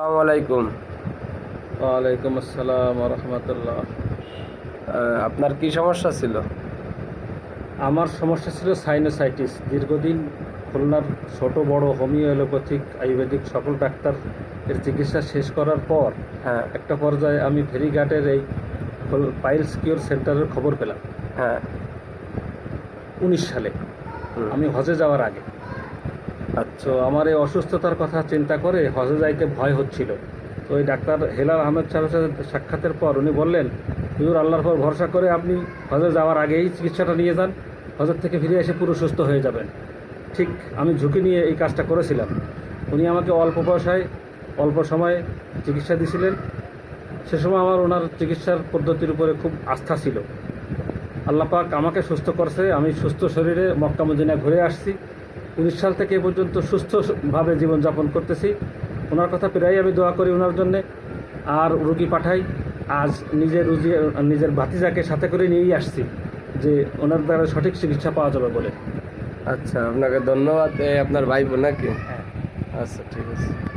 আসসালামু আলাইকুম। ওয়ালাইকুম আসসালাম রহমতুল্লাহ আপনার কি সমস্যা ছিল? আমার সমস্যা ছিল সাইনোসাইটিস দীর্ঘদিন খুলনার ছোট বড় হোমিও এলোপ্যাথিক আয়ুর্বেদিক সকল ডাক্তার এর চিকিৎসা শেষ করার পর হ্যাঁ। একটা পর্যায়ে আমি ফেরিঘাটের এই পাইলস কিওর সেন্টারের খবর পেলাম। হ্যাঁ। উনিশ সালে। আমি হজে যাওয়ার আগে। আচ্ছা আমার এই অসুস্থতার কথা চিন্তা করে হজে যাইতে ভয় হচ্ছিল। তো ওই ডাক্তার হেলাল আহমেদ সাহেবের সাথে সাক্ষাতের পর উনি বললেন, হুজুর, আল্লাহর পর ভরসা করে আপনি হজে যাওয়ার আগেই চিকিৎসাটা নিয়ে যান। হজের থেকে ফিরে এসে পুরো সুস্থ হয়ে যাবেন। ঠিক, আমি ঝুঁকি নিয়ে এই কাজটা করেছিলাম। উনি আমাকে অল্প পয়সায় অল্প সময়ে চিকিৎসা দিয়েছিলেন সে সময় আমার ওনার চিকিৎসার পদ্ধতির উপরে খুব আস্থা ছিল। আল্লাহ পাক আমাকে সুস্থ করছে, আমি সুস্থ শরীরে মক্কা মদিনা ঘুরে আসছি। উনিশ সাল থেকে এ পর্যন্ত সুস্থভাবে জীবনযাপন করতেছি। ওনার কথা প্রায় আমি দোয়া করি ওনার জন্যে। আর রুগী পাঠাই। আজ নিজের রুজি নিজের ভাতিজাকে সাথে করে নিয়েই আসছি যে ওনার দ্বারা সঠিক চিকিৎসা পাওয়া যাবে বলে। আচ্ছা আপনাকে ধন্যবাদ। আপনার ভাই বোন নাকি? আচ্ছা ঠিক আছে।